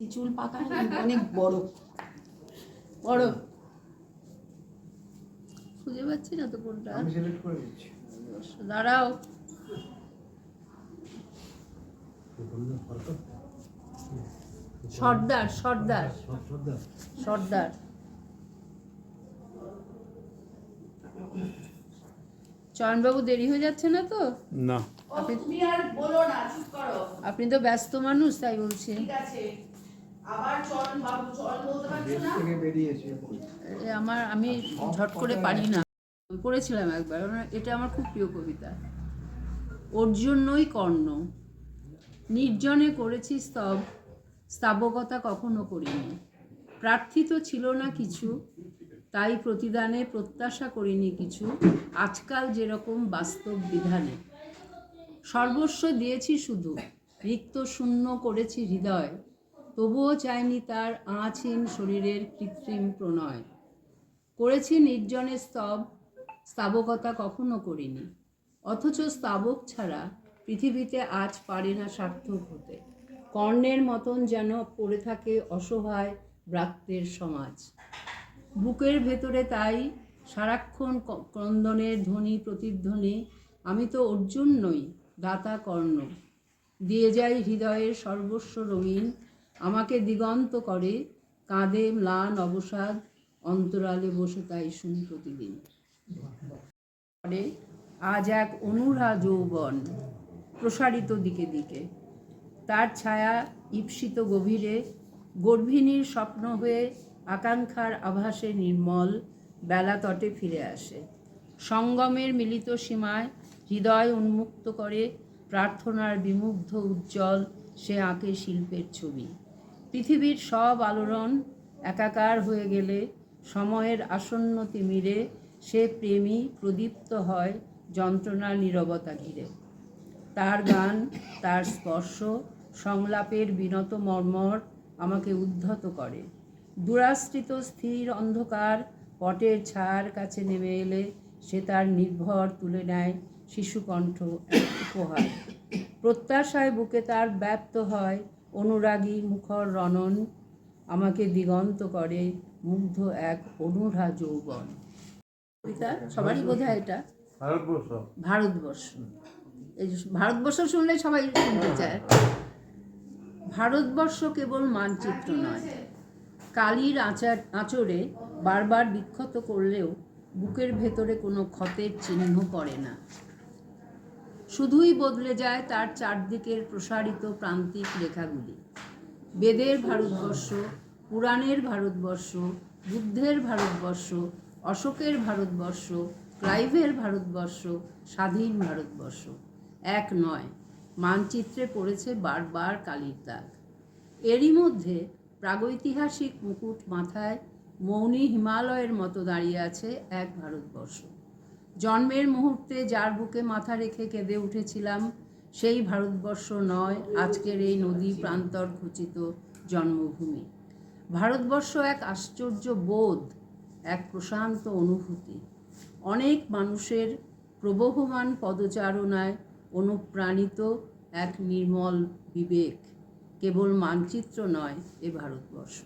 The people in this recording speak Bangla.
চুল পাকা অনেক বড়। বড়। খুঁজে পাচ্ছি না তো কোনটা। আমি সিলেক্ট করে দিচ্ছি। দাঁড়াও। সর্দার সর্দার। সর্দার। চয়নবাবু দেরি হয়ে যাচ্ছে না তো? না। আপনি আর বলো না চুপ করো আপনি তো ব্যস্ত মানুষ তাই বলছি। ঠিক আছে। আমার আমি ঝট করে পারি না। পড়েছিলাম একবার এটা আমার খুব প্রিয় কবিতা। ওর জন্যই কর্ণ। নির্জনে করেছি স্তব স্তাবকতা কখনো করিনি। প্রার্থিত ছিল না কিছু তাই প্রতিদানে প্রত্যাশা করিনি কিছু আজকাল যেরকম বাস্তব বিধানে। সর্বস্ব দিয়েছি শুধু রিক্ত শূন্য করেছি হৃদয় তবুও চাইনি তার আঁচহীন শরীরের কৃত্রিম প্রণয়। করেছি নির্জনে স্তব, স্তাবকতা কখনো করিনি। অথচ স্তাবক ছাড়া পৃথিবীতে আজ পারে না সার্থক হতে। কর্ণের মতন যেন পড়ে থাকে অসহায় ব্রাত্যের সমাজ। বুকের ভেতরে তাই সারাক্ষণ ক্রন্দনের ধ্বনি প্রতিধ্বনি। আমি তো অর্জুন নই, দাতা কর্ণ। দিয়ে যাই হৃদয়ের সর্বস্ব রঙিন আমাকে দিগন্ত করে, কাঁদে ম্লান অবসাদ, অন্তরালে বসে তাই শুনি প্রতিদিন। পরে আজ এক অনুরা যৌবন প্রসারিত দিকে দিকে। তার ছায়া ঈপ্সিত গভীরে, গর্ভিণীর স্বপ্ন হয়ে আকাঙ্ক্ষার আভাসে নির্মল বেলা তটে ফিরে আসে। সঙ্গমের মিলিত সীমায় হৃদয় উন্মুক্ত করে, প্রার্থনার বিমুগ্ধ উজ্জ্বল সে আঁকে শিল্পের ছবি। পৃথিবীর সব আলোড়ন একাকার হয়ে গেলে সময়ের আসন্ন তিমিরে সে প্রেমী প্রদীপ্ত হয় যন্ত্রণার নীরবতা ঘিরে। তার গান, তার স্পর্শ, সংলাপের বিনত মর্মর আমাকে উদ্ধত করে। দুরাশ্রিত স্থির অন্ধকার পটের ছায়ার কাছে নেমে এলে সে তার নির্ভর তুলে নেয় শিশুকণ্ঠ উপহার। প্রত্যাশায় বুকে তার ব্যপ্ত হয় অনুরাগী মুখর রণন আমাকে দিগন্ত করে মুগ্ধ এক অনুরা যৌবন। কবিতা? সবারই বোধ হয় এটা? ভারতবর্ষ। ভারতবর্ষ। এই ভারতবর্ষ শুনলে সবাই শুনতে চায়। ভারতবর্ষ কেবল মানচিত্র নয়। কালির আচার আচরে বারবার বিক্ষত করলেও বুকের ভেতরে কোনো ক্ষতের চিহ্ন পড়ে না। শুধুই বদলে যায় তার চারদিকের প্রসারিত প্রান্তিক রেখাগুলি। বেদের ভারতবর্ষ, পুরাণের ভারতবর্ষ, বুদ্ধের ভারতবর্ষ, অশোকের ভারতবর্ষ, ক্লাইভের ভারতবর্ষ, স্বাধীন ভারতবর্ষ। এক নয়, মানচিত্রে পড়েছে বারবার কালির দাগ। এরই মধ্যে প্রাগৈতিহাসিক মুকুট মাথায় মৌনী হিমালয়ের মতো দাঁড়িয়ে আছে এক ভারতবর্ষ। জন্মের মুহূর্তে যার বুকে মাথা রেখে কেঁদে উঠেছিলাম, সেই ভারতবর্ষ নয়, আজকের এই নদী প্রান্তর খচিত জন্মভূমি। ভারতবর্ষ এক আশ্চর্য বোধ, এক প্রশান্ত অনুভূতি। অনেক মানুষের প্রবহমান পদচারণায় অনুপ্রাণিত এক নির্মল বিবেক, কেবল মানচিত্র নয় এ ভারতবর্ষ।